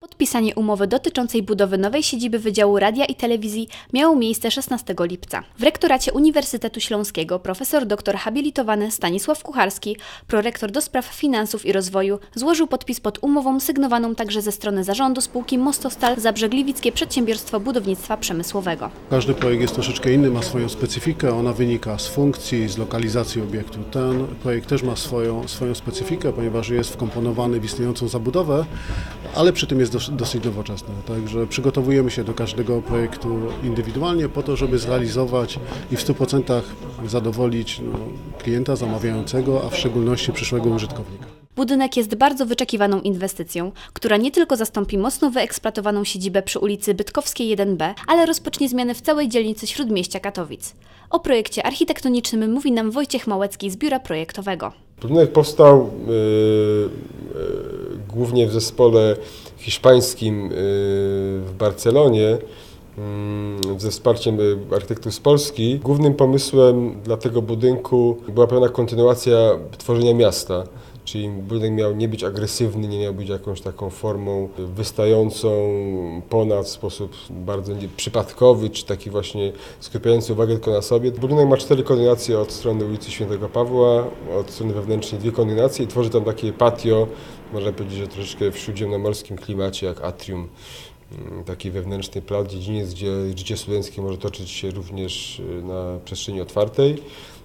Podpisanie umowy dotyczącej budowy nowej siedziby Wydziału Radia i Telewizji miało miejsce 16 lipca. W rektoracie Uniwersytetu Śląskiego profesor doktor habilitowany Stanisław Kucharski, prorektor do spraw finansów i rozwoju, złożył podpis pod umową sygnowaną także ze strony zarządu spółki Mostostal Zabrzegliwickie Przedsiębiorstwo Budownictwa Przemysłowego. Każdy projekt jest troszeczkę inny, ma swoją specyfikę, ona wynika z funkcji, z lokalizacji obiektu. Ten projekt też ma swoją, swoją specyfikę, ponieważ jest wkomponowany w istniejącą zabudowę, ale przy tym jest dos- dosyć nowoczesny. Także przygotowujemy się do każdego projektu indywidualnie po to, żeby zrealizować i w 100% zadowolić no, klienta zamawiającego, a w szczególności przyszłego użytkownika. Budynek jest bardzo wyczekiwaną inwestycją, która nie tylko zastąpi mocno wyeksploatowaną siedzibę przy ulicy Bytkowskiej 1B, ale rozpocznie zmiany w całej dzielnicy Śródmieścia Katowic. O projekcie architektonicznym mówi nam Wojciech Małecki z Biura Projektowego. Budynek powstał y, głównie w zespole hiszpańskim y, w Barcelonie y, ze wsparciem y, architektów z Polski. Głównym pomysłem dla tego budynku była pewna kontynuacja tworzenia miasta. Czyli budynek miał nie być agresywny, nie miał być jakąś taką formą wystającą ponad w sposób bardzo przypadkowy, czy taki właśnie skupiający uwagę tylko na sobie. Budynek ma cztery kondynacje od strony ulicy Świętego Pawła, od strony wewnętrznej dwie kondynacje i tworzy tam takie patio, można powiedzieć, że troszeczkę w śródziemnomorskim klimacie, jak atrium. Mm, Taki wewnętrzny plac, dziedziniec, gdzie życie studenckie może toczyć się również y, na przestrzeni otwartej.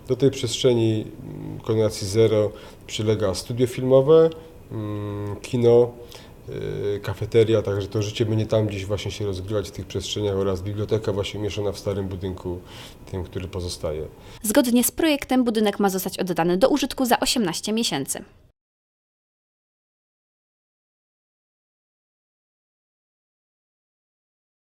Do tej przestrzeni kondynacji zero przylega studio filmowe, mm, kino, y, kafeteria, także to życie będzie tam gdzieś właśnie się rozgrywać w tych przestrzeniach oraz biblioteka właśnie umieszczona w starym budynku, tym, który pozostaje. Zgodnie z projektem budynek ma zostać oddany do użytku za 18 miesięcy.